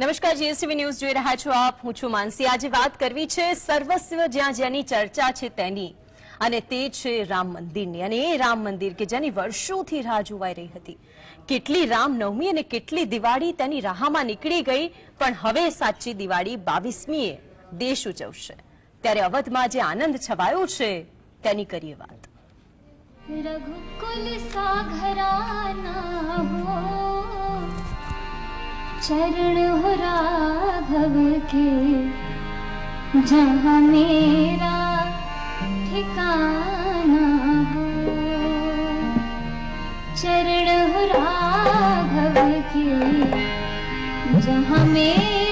નમસ્કાર, GSTV news જોઈ રહ્યા છો આપ. હું છું માનસી. આજે વાત કરવી છે સર્વસ્વ જ્યાં જેની ચર્ચા છે તેની. અને તે છે રામ મંદિરની. અને એ રામ મંદિર કે જેની વર્ષોથી રાહ જોવાઈ રહી હતી. કેટલી રામનવમી અને કેટલી દિવાળી તેની રાહમાં નીકળી ગઈ, પણ હવે સાચી દિવાળી બાવીસમીએ દેશ ઉજવશે. ત્યારે અવધમાં જે આનંદ છવાયો છે, તેની કરીએ વાત. રઘુકુલ સાઘરાના चरण हो राघव के जहाँ मेरा ठिकाना चरण हो राघव के जहाँ मेरा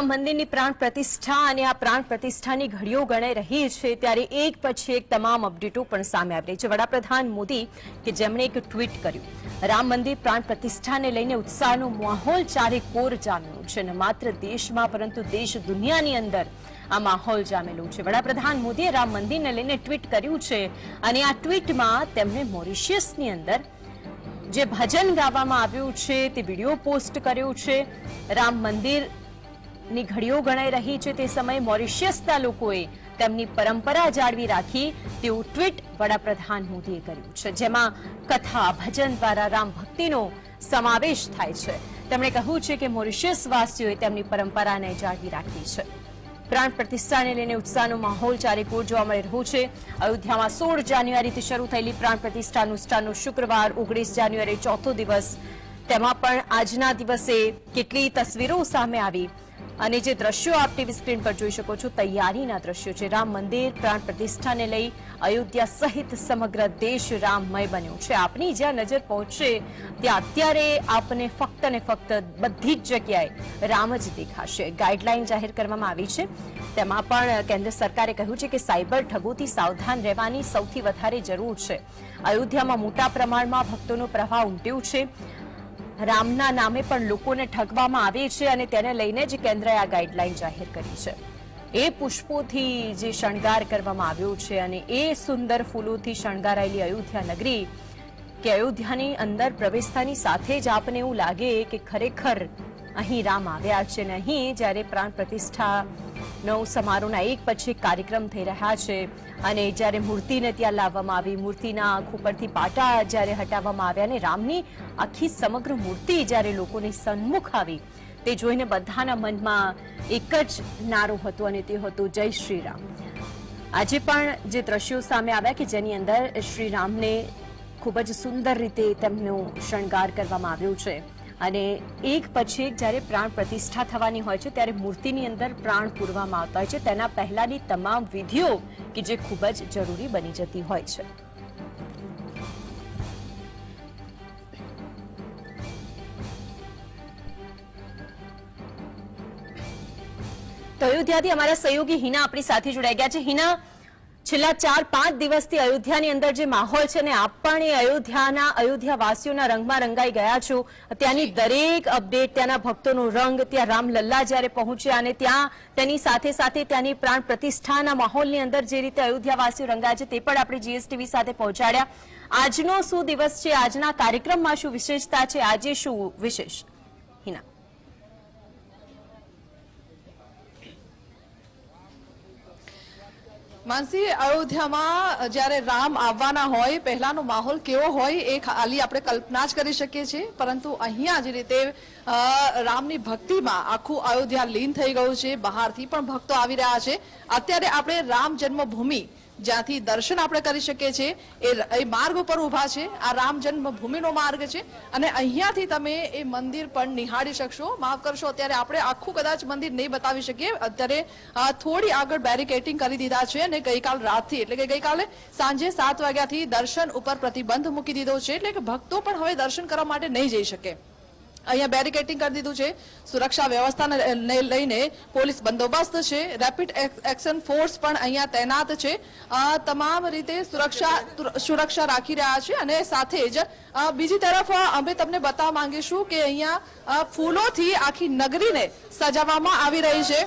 રામ મંદિરની પ્રાણ પ્રતિષ્ઠા અને આ પ્રાણ પ્રતિષ્ઠાની ઘડીઓ ગણાઈ રહી છે, ત્યારે એક પછી એક તમામ અપડેટો પણ સામે આવી રહી છે. વડાપ્રધાન મોદી કે જેમણે એક ટ્વીટ કર્યું, રામ મંદિર પ્રાણ પ્રતિષ્ઠાને લઈને ઉત્સાહનો માહોલ ચારે કોર જામેલો છે અને માત્ર દેશમાં પરંતુ દેશ દુનિયાની અંદર આ માહોલ જામેલું છે. વડાપ્રધાન મોદીએ રામ મંદિરને લઈને ટ્વીટ કર્યું છે અને આ ટ્વીટમાં તેમણે મોરિશિયસની અંદર જે ભજન ગાવામાં આવ્યું છે તે વીડિયો પોસ્ટ કર્યો છે. રામ મંદિર ની ઘડીઓ ગણાઈ રહી છે તે સમયે મોરિશિયસના લોકોએ તેમની પરંપરા જાળવી રાખી તેવું ટ્વીટ વડાપ્રધાન મોદીએ કર્યું છે, જેમાં કથા, ભજન દ્વારા રામ ભક્તિનો સમાવેશ થાય છે. તેમણે કહ્યું છે કે મોરિશિયસ વાસીઓએ તેમની પરંપરાને જાળવી રાખી છે. પ્રાણ પ્રતિષ્ઠાને લઈને ઉત્સાહનો માહોલ ચારેકોર જોવા મળી રહ્યો છે. અયોધ્યામાં સોળ જાન્યુઆરીથી શરૂ થયેલી પ્રાણ પ્રતિષ્ઠા અનુષ્ઠાનનો શુક્રવાર, ઓગણીસ જાન્યુઆરી ચોથો દિવસ. તેમાં પણ આજના દિવસે કેટલી તસવીરો સામે આવી અને જે દ્રશ્યો આપ ટીવી સ્ક્રીન પર જોઈ શકો છો, તૈયારીના દ્રશ્યો છે. રામ મંદિર, પ્રાણ પ્રતિષ્ઠાને લઈ અયોધ્યા સહિત સમગ્ર દેશ રામમય બન્યો છે. આપની જ્યાં નજર પહોંચશે, ત્યાં અત્યારે આપને ફક્ત ને ફક્ત બધી જ જગ્યાએ રામ જ દેખાશે. ગાઈડલાઈન જાહેર કરવામાં આવી છે. તેમાં પણ કેન્દ્ર સરકારે કહ્યું છે કે સાયબર ઠગોથી સાવધાન રહેવાની સૌથી વધારે જરૂર છે. અયોધ્યામાં મોટા પ્રમાણમાં ભક્તોનો પ્રવાહ ઉમટ્યો છે. રામના નામે પણ લોકોને ઠગવામાં આવે છે અને તેને લઈને જ કેન્દ્રએ આ ગાઈડલાઈન જાહેર કરી છે. એ પુષ્પોથી જે શણગાર કરવામાં આવ્યો છે અને એ સુંદર ફૂલોથી શણગારાયેલી અયોધ્યા નગરી કે અયોધ્યાની અંદર પ્રવેશતાની સાથે જ આપને એવું લાગે કે ખરેખર અહીં રામ આવ્યા છે અને અહીં જ્યારે પ્રાણ પ્રતિષ્ઠાનો સમારોહના એક પછી કાર્યક્રમ થઈ રહ્યા છે અને જ્યારે મૂર્તિને ત્યાં લાવવામાં આવી, મૂર્તિના આંખ ઉપરથી પાટા જ્યારે હટાવવામાં આવ્યા અને રામની આખી સમગ્ર મૂર્તિ જ્યારે લોકોની સન્મુખ આવી, તે જોઈને બધાના મનમાં એક જ નારો હતો અને તે હતો જય શ્રી રામ આજે પણ જે દ્રશ્યો સામે આવ્યા કે જેની અંદર શ્રી રામને ખૂબ જ સુંદર રીતે તેમનો શણગાર કરવામાં આવ્યો છે. અને એક પછી એક જ્યારે પ્રાણ પ્રતિષ્ઠા થવાની હોય છે, ત્યારે મૂર્તિની અંદર પ્રાણ પૂરવામાં આવતા હોય છે. તેના પહેલાની તમામ વિધિઓ કે જે ખૂબ જ જરૂરી બની જતી હોય છે. તો અયોધ્યાથી અમારા સહયોગી હિના આપણી સાથે જોડાઈ ગયા છે. હિના છેલ્લા ચાર પાંચ દિવસથી અયોધ્યાની અંદર જે માહોલ છે ને આપ પણ એ અયોધ્યાના અયોધ્યાવાસીઓના રંગમાં રંગાઈ ગયા છો. ત્યાંની દરેક અપડેટ ત્યાંના ભક્તોનો રંગ ત્યાં રામલલ્લા જ્યારે પહોંચ્યા અને ત્યાં તેની સાથે સાથે ત્યાંની પ્રાણ પ્રતિષ્ઠાના માહોલની અંદર જે રીતે અયોધ્યાવાસીઓ રંગાય રંગાયા છે તે પણ આપણે જીએસટીવી સાથે પહોંચાડ્યા. આજનો શું દિવસ છે? આજના કાર્યક્રમમાં શું વિશેષતા છે? આજે શું વિશેષ? હિના. માનસી, અયોધ્યામાં જ્યારે રામ આવવાના હોય, પહેલાનો માહોલ કેવો હોય એ ખાલી આપણે કલ્પના જ કરી શકીએ છીએ. પરંતુ અહીંયા જે રીતે રામની ભક્તિમાં આખું અયોધ્યા લીન થઈ ગયું છે, બહારથી પણ ભક્તો આવી રહ્યા છે. અત્યારે આપણે રામ જન્મભૂમિ જ્યાંથી દર્શન આપણે કરી શકીએ છીએ, એ માર્ગ ઉપર ઊભા છે, આ રામ જન્મભૂમિનો માર્ગ છે, અને અહીંયાથી તમે એ મંદિર પણ નિહાળી શકશો. માફ કરશો, અત્યારે આપણે આખું કદાચ મંદિર નહીં બતાવી શકીએ. અત્યારે થોડી આગળ બેરિકેટિંગ કરી દીધા છે અને ગઈકાલ રાતથી, એટલે કે ગઈકાલે સાંજે સાત વાગ્યાથી દર્શન ઉપર પ્રતિબંધ મૂકી દીધો છે, એટલે કે ભક્તો પણ હવે દર્શન કરવા માટે નહીં જઈ શકે. અહીંયા બેરિકેટિંગ કરી દીધું છે. સુરક્ષા વ્યવસ્થાને લઈને પોલીસ બંદોબસ્ત છે. રેપિડ એક્શન ફોર્સ પણ અહીંયા તૈનાત છે. તમામ રીતે સુરક્ષા સુરક્ષા રાખી રહ્યા છે અને સાથે જ બીજી તરફ અમે તમને બતાવવા માંગીશું કે અહીંયા ફૂલોથી આખી નગરીને સજાવવામાં આવી રહી છે.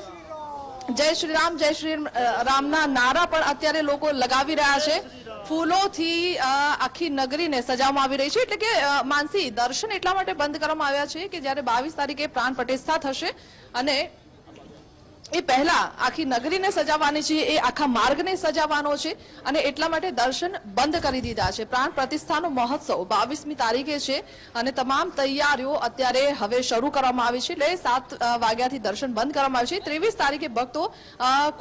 જય શ્રી રામ, જય શ્રી રામના નારા પણ અત્યારે લોકો લગાવી રહ્યા છે. ફૂલોથી આખી નગરીને સજાવવામાં આવી રહી છે. એટલે કે માનસી, દર્શન એટલા માટે બંધ કરવામાં આવ્યા છે કે જ્યારે બાવીસ તારીખે પ્રાણ પ્રતિષ્ઠા થશે અને એ પહેલા આખી નગરીને સજાવવાની છે, એ આખા માર્ગને સજાવવાનો છે અને એટલા માટે દર્શન બંધ કરી દીધા છે. પ્રાણ પ્રતિષ્ઠાનો મહોત્સવ બાવીસમી તારીખે છે અને તમામ તૈયારીઓ અત્યારે હવે શરૂ કરવામાં આવી છે. એટલે સાત વાગ્યાથી દર્શન બંધ કરવામાં આવ્યું છે. ત્રેવીસ તારીખે ભક્તો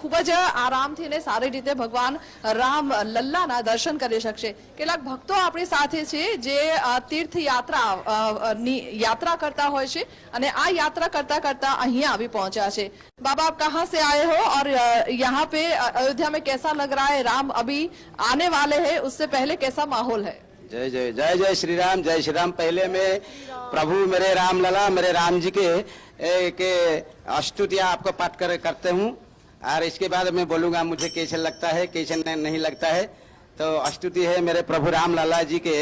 ખૂબ જ આરામથી અને સારી રીતે ભગવાન રામ લલ્લાના દર્શન કરી શકશે. કેટલાક ભક્તો આપણી સાથે છે જે તીર્થયાત્રા ની યાત્રા કરતા હોય છે અને આ યાત્રા કરતા કરતા અહીંયા આવી પહોંચ્યા છે. બાબા कहाँ से आए हो और यहाँ पे अयोध्या में कैसा लग रहा है? राम अभी आने वाले हैं उससे पहले कैसा माहौल है? जय जय जय जय श्री राम जय श्री राम। पहले में प्रभु मेरे राम लला मेरे राम जी के ए, के स्तुतियाँ आपको पाठ कर करते हूँ। और इसके बाद मैं बोलूँगा मुझे कैसे लगता है कैसे नहीं लगता है। तो स्तुति है मेरे प्रभु राम लला जी के।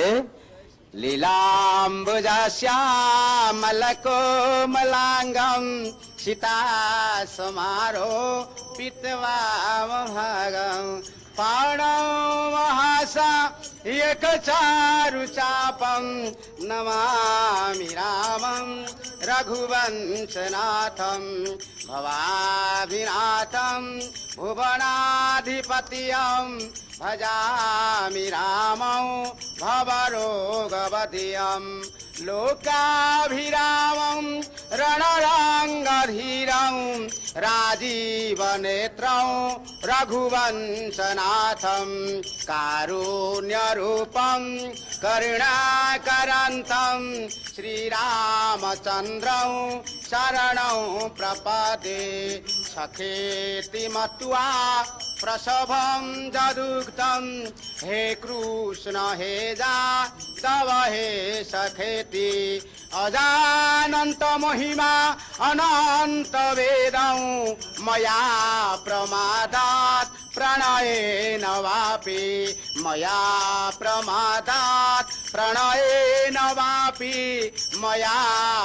લીલાંબુજાશ્યામલકોમલાંગમ સીતા સમારો પિતવામ ભાગમ. પાણવહાસા એક ચારુ ચાપમ. નમામિ રામમ રઘુવંશનાથમ. ભવાભિનાથમ ભુવનાધિપતિયમ. ભજામિ રામૌ भवरोगवतीयम् लोकाभिरामम् रणरङ्गधीरं राजीवनेत्रौ रघुवंशनाथम् कारुण्यरूपम् करुणाकरन्तम् श्रीरामचन्द्रौ शरणौ प्रपदे सखेति मत्वा प्रसभं जदुक्तं हे कृष्ण हे जा तव हे सखेति। अजानन्त महिमा अनन्त वेदं। मया प्रमादात् प्रणयेन वापि। मया प्रमादात् प्रणयेन वापि। मया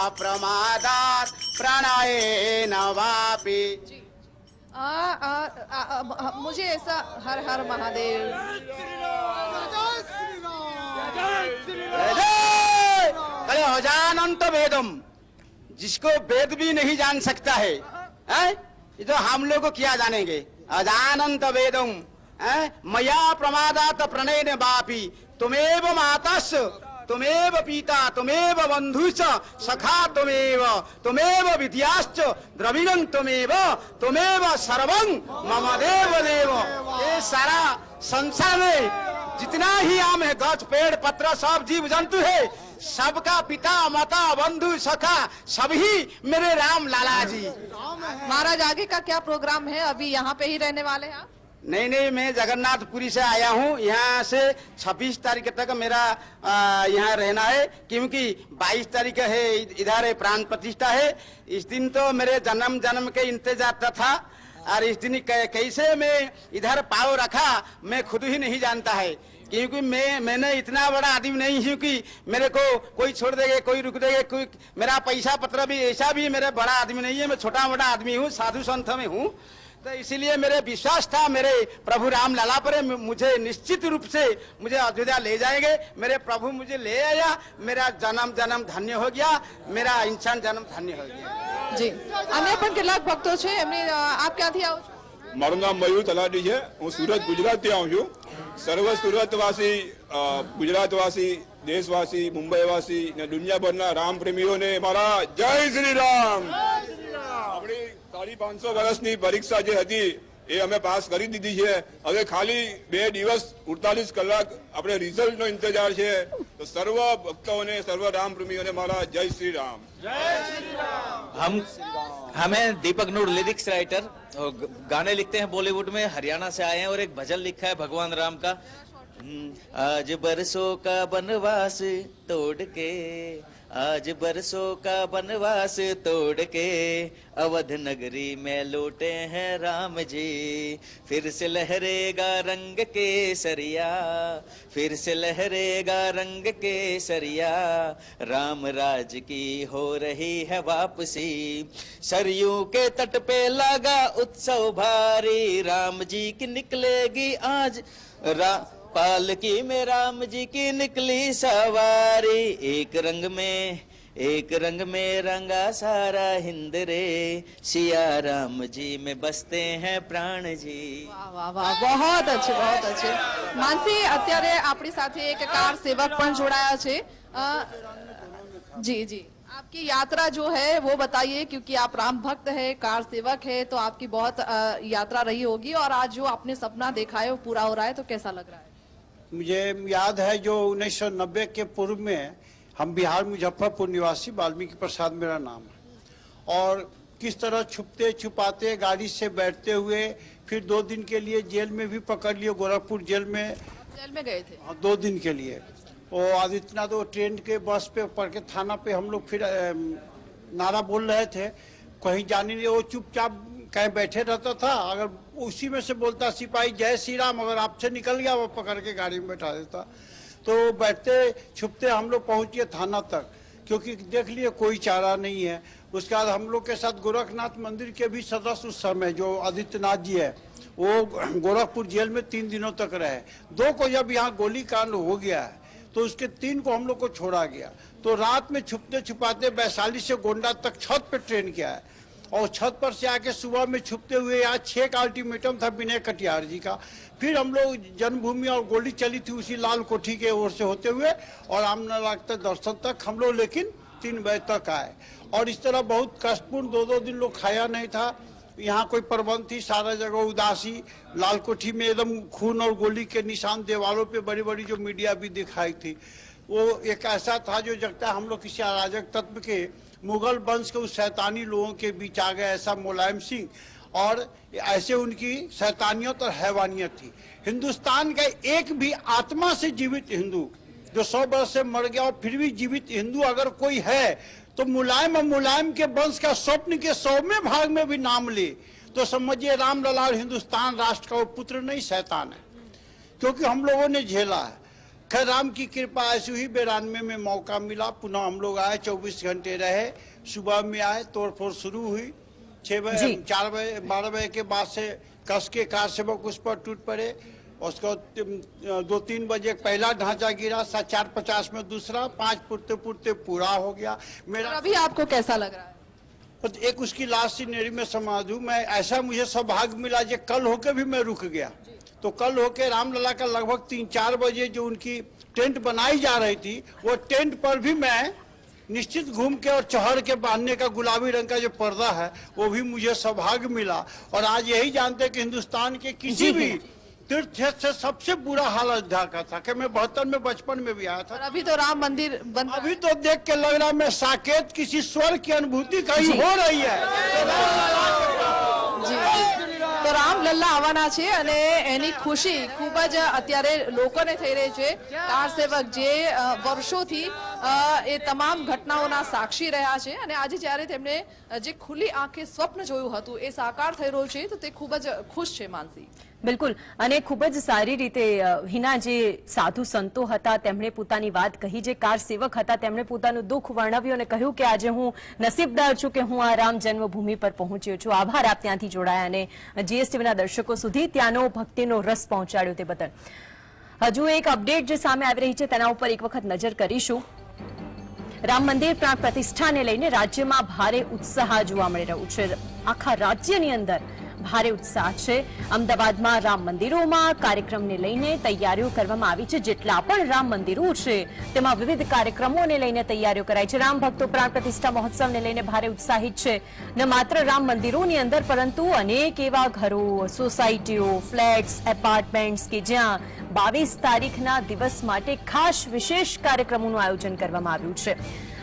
प्रमादात् प्रणयेन वापि। आ, आ, आ, आ, आ, मुझे ऐसा हर हर महादेव अरे अजानंत वेदम जिसको वेद भी नहीं जान सकता है हैं? ये तो हम लोग को क्या जानेंगे अजानंत वेदम? मया प्रमादात प्रणय ने बापी तुमेव मातास तुमेव पिता तुमेव बंधुश्च सखा तुमेव तुमेव विद्याश्च, द्रविणं तुमेव तुमेव सर्वं मम देव देव ये सारा संसार में जितना ही आम है, गछ, पेड़, पत्र सब जीव, जंतु है, सबका पिता, माता, बंधु, सखा सभी मेरे राम लाला जी। महाराज, आगे का क्या प्रोग्राम है? अभी यहाँ पे ही रहने वाले हैं आप? नहीं नहीं, मैं जगन्नाथपुरी से आया हूँ। यहाँ से 26 तारीख तक मेरा यहाँ रहना है, क्योंकि 22 तारीख है इधर प्राण प्रतिष्ठा है। इस दिन तो मेरे जन्म जन्म के इंतज़ार था और इस दिन कैसे मैं इधर पाव रखा, मैं खुद ही नहीं जानता है। क्योंकि मैं, मैंने इतना बड़ा आदमी नहीं हूँ कि मेरे को कोई छोड़ देगा, कोई रुक देगा, कोई, मेरा पैसा पत्र भी, ऐसा भी मेरा बड़ा आदमी नहीं है। मैं छोटा मोटा आदमी हूँ, साधु संत में हूँ। तो इसीलिए मेरे विश्वास था मेरे प्रभु राम लला पर मुझे निश्चित रूप से मुझे अयोध्या ले जाएंगे मेरे प्रभु मुझे ले आया मेरा जन्म जन्म धन्य हो गया मेरा इंसान जन्म धन्य हो गया જી અન્ય પણ કેટલાક ભક્તો છે એમની અ, આપ ક્યાંથી આવો છો મારું નામ મયુર તલાટી છે હું સુરત ગુજરાતથી આવું છું સર્વ સુરતવાસી અ, ગુજરાતવાસી દેશવાસી મુંબઈવાસી ને દુનિયાભરના રામ પ્રેમીઓને મારા જય શ્રી રામ આપણી સાડી પાંચસો વર્ષની પરીક્ષા જે હતી એ અમે પાસ કરી દીધી છે હવે ખાલી બે દિવસ અડતાલીસ કલાક આપણે રિઝલ્ટનો ઇંતજાર છે તો સર્વ ભક્તોને સર્વ રામ પ્રેમીઓને મારા જય શ્રી રામ हम हमें दीपक नूर लिरिक्स राइटर और ग- गाने लिखते हैं बॉलीवुड में हरियाणा से आए हैं और एक भजन लिखा है भगवान राम का हम्म, आज बरसों का बनवास तोड़ के, आज बरसों का बनवास तोड़ के, अवध नगरी में लौटे हैं राम जी। फिर से लहरेगा रंग के सरिया फिर से लहरेगा रंग के सरिया राम राज की हो रही है वापसी। सरयू के तट पे लगा उत्सव भारी, राम जी की निकलेगी आज रा पालकी में राम जी की निकली सवारी एक रंग में एक रंग में रंगा सारा हिंद रे सिया राम जी में बसते हैं प्राण जी વાહ વાહ વાહ બહોત અચ્છે બહોત અચ્છે માનસી અત્યારે આપણી સાથે એક કાર સેવક પણ જોડાયા છે અ, जी जी आपकी यात्रा जो है वो बताइए क्योंकि आप राम भक्त है कार सेवक है तो आपकी बहुत अ, यात्रा रही होगी और आज जो आपने सपना देखा है वो पूरा हो रहा है तो कैसा लग रहा है मुझे याद है जो 1990 के पूर्व में हम बिहार मुजफ्फरपुर निवासी वाल्मीकि प्रसाद मेरा नाम है। और किस तरह छुपते छुपाते गाड़ी से बैठते हुए फिर दो दिन के लिए जेल में भी पकड़ लिए गोरखपुर जेल में। जेल में गए थे? हाँ, दो दिन के लिए। वो आदित्यनाथ वो ट्रेन के बस पे पढ़ के थाना पे हम लोग फिर नारा बोल रहे थे। कहीं जाने नहीं वो चुपचाप कहीं बैठे रहता था, अगर उसी में से बोलता, सिपाही जय श्री राम अगर आपसे निकल गया, वो पकड़ के गाड़ी में बैठा देता। तो बैठते, छुपते हम लोग पहुँचे थाना तक, क्योंकि देख लिए कोई चारा नहीं है। उसके बाद हम लोग के साथ गोरखनाथ मंदिर के भी सदस्य उस समय, जो आदित्यनाथ जी है, वो गोरखपुर जेल में तीन दिनों तक रहे। दो को जब यहाँ गोली कांड हो गया है तो उसके तीन को हम लोग को छोड़ा गया। तो रात में छुपते छुपाते वैशाली से गोंडा तक छत पे ट्रेन किया है। और छत पर से आके सुबह में छुपते हुए यहाँ छह का अल्टीमेटम था विनय कटियार जी का। फिर हम लोग जन्मभूमि और गोली चली थी उसी लाल कोठी के ओर से होते हुए और रामलला तक दर्शन तक हम लोग लेकिन तीन बजे तक आए। और इस तरह बहुत कष्टपूर्ण दो दो दिन लोग खाया नहीं था। यहाँ कोई प्रबंध थी, सारा जगह उदासी, लाल कोठी में एकदम खून और गोली के निशान दीवारों पे बड़ी बड़ी जो मीडिया भी दिखाई थी। वो एक ऐसा था जो जगता हम लोग किसी अराजक तत्व के मुगल वंश के उस शैतानी लोगों के बीच आ गए ऐसा मुलायम सिंह। और ऐसे उनकी शैतानियत और हैवानियत थी। हिंदुस्तान का एक भी आत्मा से जीवित हिंदू जो सौ वर्ष से मर गया और फिर भी जीवित हिंदू अगर कोई है तो मुलायम और मुलायम के वंश का स्वप्न के सौवें भाग में भी नाम ले। तो समझिए राम लला और हिंदुस्तान राष्ट्र का वो पुत्र नहीं, शैतान है। क्योंकि हम लोगों ने झेला है। खैर राम की कृपा ऐसी हुई बेरानवे में मौका मिला। पुनः हम लोग आए चौबीस घंटे रहे। सुबह में आए तोड़फोड़ शुरू हुई। छह बजे चार बजे बारह बजे के बाद से कस के कार सेवक उस पर टूट पड़े। उसको दो तीन बजे पहला ढांचा गिरा सात चार पचास में दूसरा पाँच पुरते पुरते पूरा हो गया। मेरा अभी आपको कैसा लग रहा है? एक उसकी लाश सीनेरी में समा दूँ मैं ऐसा मुझे सौभाग्य मिला जो कल होकर भी मैं रुक गया। तो कल होके रामलला का लगभग तीन चार बजे जो उनकी टेंट बनाई जा रही थी वो टेंट पर भी मैं निश्चित घूम के और चढ़ के बांधने का गुलाबी रंग का जो पर्दा है वो भी मुझे सौभाग्य मिला। और आज यही जानते हैं कि हिंदुस्तान के किसी भी। तीर्थ से सबसे बुरा हाल अयोध्या का था कि मैं बहत्तर में बचपन में भी आया था। अभी तो राम मंदिर बन अभी तो देख के लग रहा है मैं साकेत किसी स्वर की अनुभूति कहीं हो रही है। તો રામ લલ્લા આવવાના છે અને એની ખુશી ખૂબ જ અત્યારે લોકોને થઈ રહી છે. કાર સેવક જે વર્ષોથી એ તમામ ઘટનાઓના સાક્ષી રહ્યા છે અને આજે જ્યારે તેમણે જે ખુલ્લી આંખે સ્વપ્ન જોયું હતું, એ સાકાર થઈ રહ્યું છે, તો તે ખૂબ જ ખુશ છે, માનસી. બિલકુલ. અને ખૂબ જ સારી રીતે હિના જે સાધુ સંતો હતા, તેમણે પોતાની વાત કહી, જે કાર સેવક હતા, તેમણે પોતાનું દુઃખ વર્ણવ્યું અને કહ્યું કે આજે હું નસીબદાર છું કે હું આ રામ જન્મભૂમિ પર પહોંચ્યો છું. આભાર આપ ત્યાંથી જોડાયા અને જીએસટીવીના દર્શકો સુધી ત્યાંનો ભક્તિનો રસ પહોંચાડ્યો તે બદલ. હજુ એક અપડેટ જે સામે આવી રહી છે, તેના ઉપર એક વખત નજર કરીશું. રામ મંદિર પ્રાણ પ્રતિષ્ઠાને લઈને રાજ્યમાં ભારે ઉત્સાહ જોવા મળી રહ્યું છે. આખા રાજ્યની અંદર ભારે ઉત્સાહ છે. અમદાવાદમાં રામ મંદિરોમાં કાર્યક્રમને લઈને તૈયારીઓ કરવામાં આવી છે. જેટલા પણ રામ મંદિરો છે, તેમાં વિવિધ કાર્યક્રમોને લઈને તૈયારીઓ કરાઈ છે. રામ ભક્તો પ્રાણ પ્રતિષ્ઠા મહોત્સવને લઈને ભારે ઉત્સાહિત છે. ન માત્ર રામ મંદિરોની અંદર, પરંતુ અનેક એવા ઘરો, સોસાયટીઓ, ફ્લેટ્સ, એપાર્ટમેન્ટ્સ કે જ્યાં બાવીસ તારીખના દિવસ માટે ખાસ વિશેષ કાર્યક્રમોનું આયોજન કરવામાં આવ્યું છે.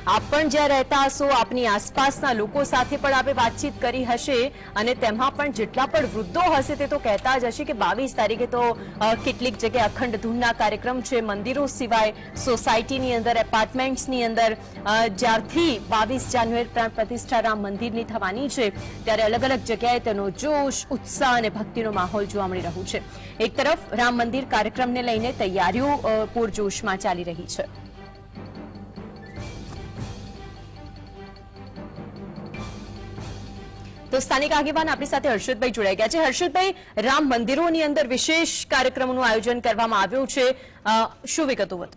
આપ પણ જ્યાં રહેતા હશો, આપની આસપાસના લોકો સાથે પણ આપણે વાતચીત કરી હશે અને તેમાં પણ જેટલા પણ વૃદ્ધો હશે તે તો કહેતા જ હશે કે બાવીસ તારીખે તો કેટલીક જગ્યાએ અખંડ ધૂનના કાર્યક્રમ છે, મંદિરો સિવાય સોસાયટીની અંદર, એપાર્ટમેન્ટ્સની અંદર જ્યારથી બાવીસ જાન્યુઆરી પ્રાણ પ્રતિષ્ઠા રામ મંદિરની થવાની છે, ત્યારે અલગ અલગ જગ્યાએ તેનો જોશ, ઉત્સાહ અને ભક્તિનો માહોલ જોવા મળી રહ્યું છે. એક તરફ રામ મંદિર કાર્યક્રમને લઈને તૈયારીઓ પૂરજોશમાં ચાલી રહી છે. તો સ્થાનિક આગેવાન આપણી સાથે હર્ષદભાઈ જોડાઈ ગયા છે. હર્ષદભાઈ રામ મંદિરોની અંદર વિશેષ કાર્યક્રમોનું આયોજન કરવામાં આવ્યું છે. શું વિગતો વધુ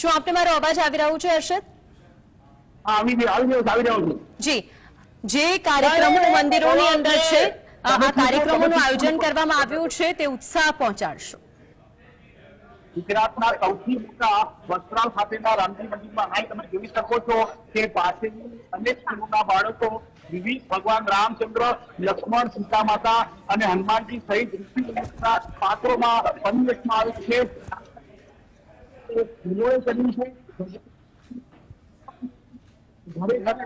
શું આપને મારો અવાજ આવી રહ્યો છે હર્ષદ? જી. જે કાર્યક્રમો મંદિરોની અંદર છે આ કાર્યક્રમોનું આયોજન કરવામાં આવ્યું છે તે ઉત્સાહ પહોંચાડશો. ગુજરાતના સૌથી મોટા વસ્ત્રાલ ખાતેના રામજી મંદિરમાં હાલ તમે જોઈ શકો છો કે પાસેની અનેક સ્કૂલોના બાળકો વિવિધ ભગવાન રામચંદ્ર લક્ષ્મણ સીતા માતા અને હનુમાનજી સહિત ઋષિના પાત્રોમાં પરિવેશમાં આવે છે. કર્યું છે. ઘરે ઘરે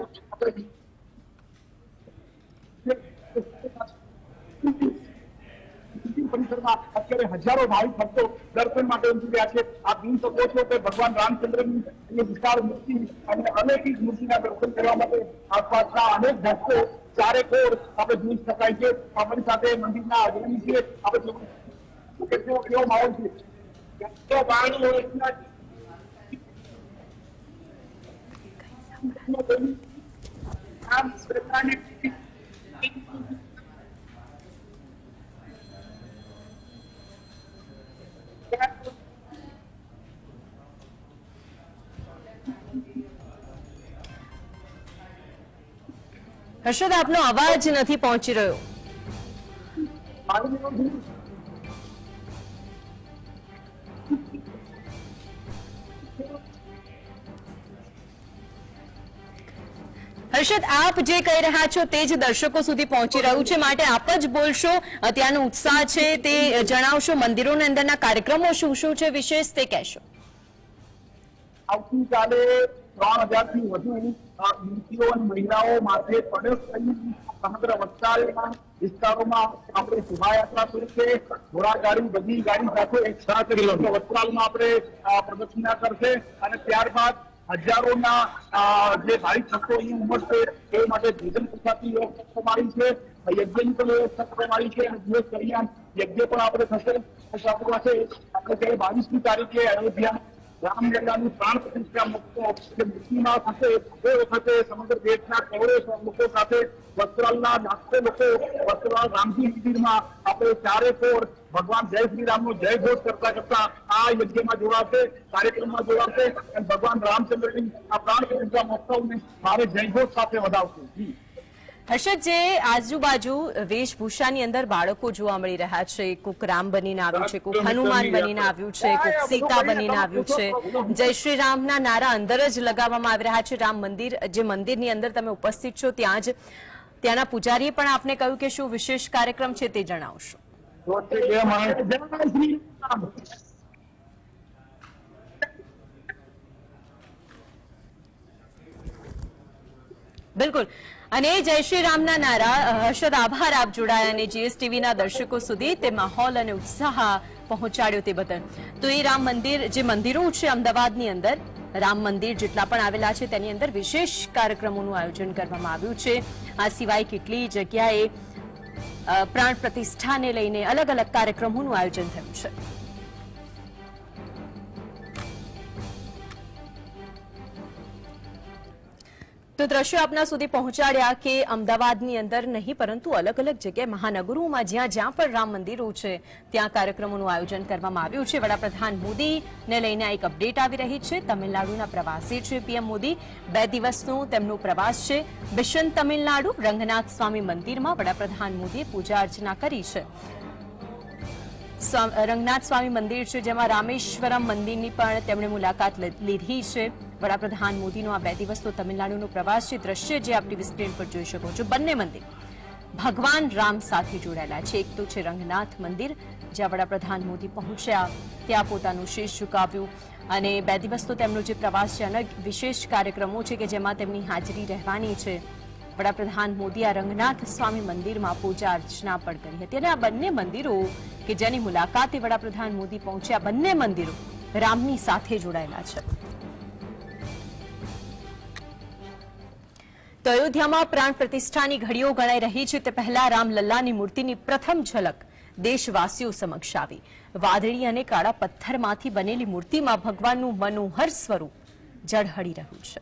પરિસરમાં અત્યારે હજારો ભાવિક ભક્તો દર્શન માટે ઉમટી રહ્યા છે. આપ જોઈ શકો છો કે ભગવાન રામચંદ્રની વિશાળ મૂર્તિ અને અલૌકિક મૂર્તિના દર્શન કરવા માટે આસપાસના અનેક ભક્તો ચારે કોર આપણે જોઈ શકાય છે. અમારી સાથે મંદિરના અગ્રણી છે. આપણે જોયું કે કેવો કેવો માહોલ છે. તો બારણું આમ પ્રકારની હર્ષદ, આપનો અવાજ નથી પહોંચી રહ્યો. હર્ષદ, આપ જે કહી રહ્યા છો તે જ દર્શકો સુધી પહોંચી રહ્યું છે. માટે આપ જ બોલશો ત્યાંનો ઉત્સાહ છે તે જણાવશો. મંદિરોની અંદરના કાર્યક્રમો શું શું છે વિશેષ તે કહેશો. આવતીકાલે ત્રણ હજારથી વધુ યુવતીઓ મહિલાઓ માટે કરી સમગ્ર વસ્ત્રાલના વિસ્તારોમાં આપણે શોભાયાત્રા તરીકે ઘોડાગાડી બધી ગાડી સાથે એક સાથે વસ્ત્રાલમાં આપણે પ્રદક્ષિણા કરશે અને ત્યારબાદ હજારોના જે ભાવિક ભક્તો અહીં ઉમટશે તે માટે ભોજન પ્રસાદની વ્યવસ્થા મારી છે. યજ્ઞની પણ વ્યવસ્થા કરવામાં આવી છે અને દિવસ દરમિયાન યજ્ઞ પણ આપણે થશે. આપણી જ્યારે બાવીસમી તારીખે અયોધ્યા રામલલ્લાની પ્રાણ પ્રતિષ્ઠા મુક્તો જે મૂર્તિમાં થશે એ વખતે સમગ્ર દેશના કરોડો લોકો સાથે વસ્ત્રાલના લાખો લોકો, વસ્ત્રાલ રામજી મંદિરમાં આપણે ચારે કોર, ભગવાન જય શ્રી રામનો જય ઘોષ કરતા કરતા આ યજ્ઞમાં જોડાશે, કાર્યક્રમમાં જોડાશે અને ભગવાન રામચંદ્રની આ પ્રાણ પ્રતિષ્ઠા મહોત્સવને મારે જય ઘોષ સાથે વધાવશે. જી હર્ષદ જે આજુબાજુ વેશભૂષાની અંદર બાળકો જોવા મળી રહ્યા છે. કોક રામ બનીને આવ્યું છે કોક હનુમાન બનીને આવ્યું છે કોક સીતા બનીને આવ્યું છે. જય શ્રી રામના નારા અંદર જ લગાવવામાં આવી રહ્યા છે. રામ મંદિર જે મંદિરની અંદર તમે ઉપસ્થિત છો ત્યાં જ ત્યાંના પૂજારીએ પણ આપને કહ્યું કે શું વિશેષ કાર્યક્રમ છે તે જણાવશો. બિલકુલ. અને જય શ્રી રામના નારા હર્ષદ આભાર આપ જોડાયા અને જીએસટીવીના દર્શકો સુધી તે માહોલ અને ઉત્સાહ પહોંચાડ્યો તે બદલ. તો એ રામ મંદિર, જે મંદિરો છે અમદાવાદની અંદર, રામ મંદિર જેટલા પણ આવેલા છે તેની અંદર વિશેષ કાર્યક્રમોનું આયોજન કરવામાં આવ્યું છે. આ સિવાય કેટલી જગ્યાએ પ્રાણ પ્રતિષ્ઠાને લઈને અલગ અલગ કાર્યક્રમોનું આયોજન થયું છે. તો દ્રશ્યો આપના સુધી પહોંચાડ્યા કે અમદાવાદની અંદર નહીં, પરંતુ અલગ અલગ જગ્યાએ મહાનગરોમાં જ્યાં જ્યાં પણ રામ મંદિરો છે, ત્યાં કાર્યક્રમોનું આયોજન કરવામાં આવ્યું છે. વડાપ્રધાન મોદીને લઈને એક અપડેટ આવી રહી છે. તમિલનાડુના પ્રવાસી છે પીએમ મોદી. બે દિવસનો તેમનો પ્રવાસ છે. બિશન તમિલનાડુ, રંગનાથ સ્વામી મંદિરમાં વડાપ્રધાન મોદીએ પૂજા અર્ચના કરી છે. રંગનાથ સ્વામી મંદિર છે, જેમાં રામેશ્વરમ મંદિરની પણ તેમણે મુલાકાત લીધી છે. વડાપ્રધાન મોદીનો આ બે દિવસનો તમિલનાડુનો પ્રવાસ છે. દ્રશ્ય જે આપ ટીવી સ્ક્રીન પર જોઈ શકો છો. બંને મંદિર ભગવાન રામ સાથે જોડાયેલા છે. એક તો છે રંગનાથ મંદિર, જ્યાં વડાપ્રધાન મોદી પહોંચ્યા, ત્યાં પોતાનું શીશ ઝુકાવ્યું અને બે દિવસનો તેમનો જે પ્રવાસ છે અનેક વિશેષ કાર્યક્રમો છે કે જેમાં તેમની હાજરી રહેવાની છે. વડાપ્રધાન મોદી આ રંગનાથ સ્વામી મંદિરમાં પૂજા અર્ચના પણ કરી હતી અને આ બંને મંદિરો કે જેની મુલાકાતે વડાપ્રધાન મોદી પહોંચ્યા, બંને મંદિરો રામની સાથે જોડાયેલા છે. તો અયોધ્યામાં પ્રાણ પ્રતિષ્ઠાની ઘડીઓ ગણાઈ રહી છે તે પહેલા રામલલ્લાની મૂર્તિની પ્રથમ ઝલક દેશવાસીઓ સમક્ષ આવી. વાદળી અને કાળા પથ્થરમાંથી બનેલી મૂર્તિમાં ભગવાનનું મનોહર સ્વરૂપ ઝળહળી રહ્યું છે.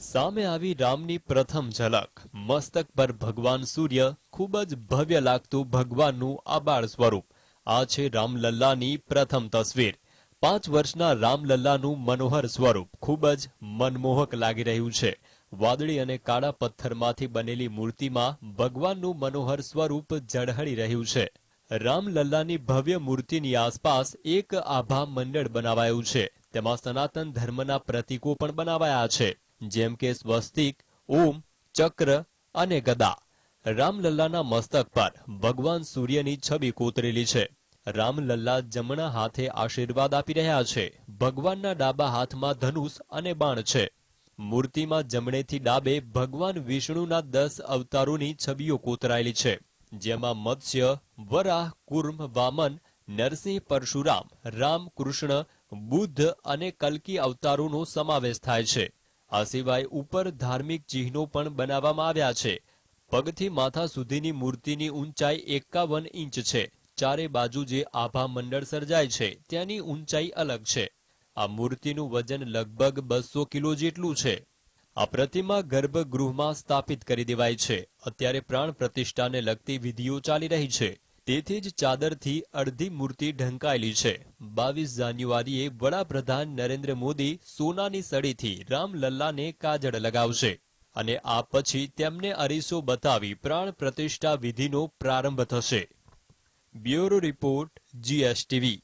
સામે આવી રામની પ્રથમ ઝલક. મસ્તક પર ભગવાન સૂર્ય ખૂબ જ ભવ્ય લાગતું ભગવાનનું આબાળ સ્વરૂપ. આ છે રામલલ્લાની પ્રથમ તસવીર. પાંચ વર્ષના રામલલ્લાનું મનોહર સ્વરૂપ ખૂબ જ મનમોહક લાગી રહ્યું છે. વાદળી અને કાળા પથ્થરમાંથી બનેલી મૂર્તિમાં ભગવાનનું મનોહર સ્વરૂપ ઝળહળી રહ્યું છે. રામલલ્લાની ભવ્ય મૂર્તિની આસપાસ એક આભા મંડળ બનાવાયું છે. તેમાં સનાતન ધર્મના પ્રતીકો પણ બનાવાયા છે. જેમ કે સ્વસ્તિક, ઓમ, ચક્ર અને ગદા. રામલલ્લાના મસ્તક પર ભગવાન સૂર્યની છબી કોતરેલી છે. રામલલ્લા જમણા હાથે આશીર્વાદ આપી રહ્યા છે. ભગવાનના ડાબા હાથમાં ધનુષ અને બાણ છે. મૂર્તિમાં જમણેથી ડાબે ભગવાન વિષ્ણુના દસ અવતારોની છબીઓ કોતરાયેલી છે. જેમાં મત્સ્ય વરાહ કુર્મ, વામન, નરસિંહ, પરશુરામ રામ કૃષ્ણ બુદ્ધ અને કલ્કી અવતારોનો સમાવેશ થાય છે. આ સિવાય ઉપર ધાર્મિક ચિહ્નો પણ બનાવવામાં આવ્યા છે. પગથી માથા સુધીની મૂર્તિની ઊંચાઈ એકાવન ઇંચ છે. ચારે બાજુ જે આભા મંડળ સર્જાય છે, ત્યાંની ઊંચાઈ અલગ છે. આ મૂર્તિનું વજન લગભગ બસો કિલો જેટલું છે. આ પ્રતિમા ગર્ભગૃહમાં સ્થાપિત કરી દેવાય છે. અત્યારે પ્રાણ પ્રતિષ્ઠાને લગતી વિધિઓ ચાલી રહી છે. તેથી જ ચાદરથી અડધી મૂર્તિ ઢંકાયેલી છે. બાવીસ જાન્યુઆરીએ વડાપ્રધાન નરેન્દ્ર મોદી સોનાની સળીથી રામલલ્લાને કાજળ લગાવશે અને આ પછી તેમને અરીસો બતાવી પ્રાણ પ્રતિષ્ઠા વિધિનો પ્રારંભ થશે. Bureau Report GSTV